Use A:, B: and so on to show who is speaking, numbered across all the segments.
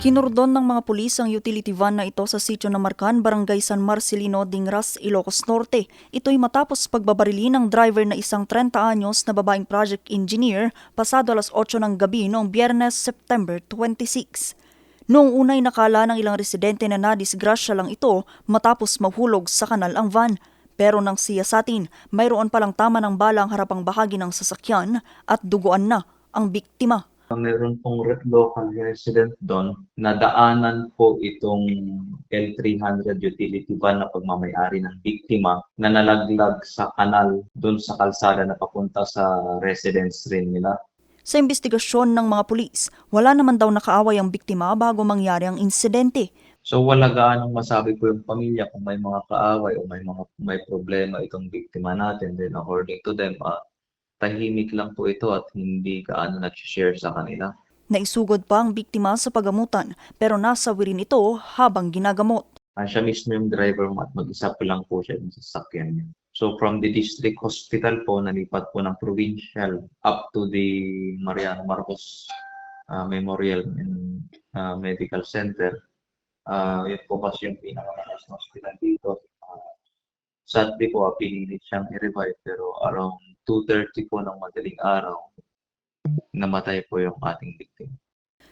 A: Kinurdon ng mga pulis ang utility van na ito sa sitio ng Marcan, Barangay San Marcelino, Dingras, Ilocos Norte. Ito'y matapos pagbabarili ng driver na isang 30 anyos na babaeng project engineer pasado alas 8 ng gabi noong biyernes, September 26. Noong unay nakala ng ilang residente na nadisgrasya lang ito matapos mahulog sa kanal ang van. Pero nang siyasatin, mayroon palang tama ng bala ang harapang bahagi ng sasakyan at duguan na ang biktima.
B: Meron pong local resident doon na daanan po itong L300 utility van na pagmamayari ng biktima na nalaglag sa kanal doon sa kalsada na papunta sa residence rin nila.
A: Sa investigasyon ng mga pulis, wala naman daw nakaaway ang biktima bago mangyari ang insidente.
B: So wala gaanong masabi po yung pamilya kung may mga kaaway o may mga may problema itong biktima natin. Then according to them, ah, tahimik lang po ito at hindi gaano nag-share sa kanila.
A: Naisugod pa ang biktima sa pagamutan pero nasawi rin ito habang ginagamot.
B: Ah, siya mismo yung driver mo at mag-isa po lang po siya sa sasakyan niya. So from the district hospital po, nalipat po ng provincial up to the Mariano Marcos ah, Memorial and ah, Medical Center. Ah, yun po kasi yung pinakamataas na hospital dito. Ah, sadly po, pinilit siyang i-revive pero around 2.30 po ng madaling araw, namatay po yung ating victim.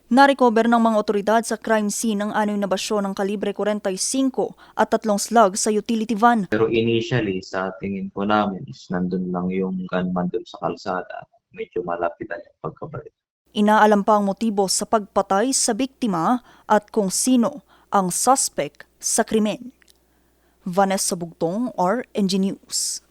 A: Narecover ng mga otoridad sa crime scene ang anoy na basyo ng kalibre 45 at tatlong slug sa utility van.
B: Pero initially, sa tingin po namin is nandun lang yung gunman dun sa kalsada. Medyo malapitan yung pagkabalit.
A: Inaalam pa ang motibo sa pagpatay sa biktima at kung sino ang suspect sa krimen. Vanessa Bugtong, RNG News.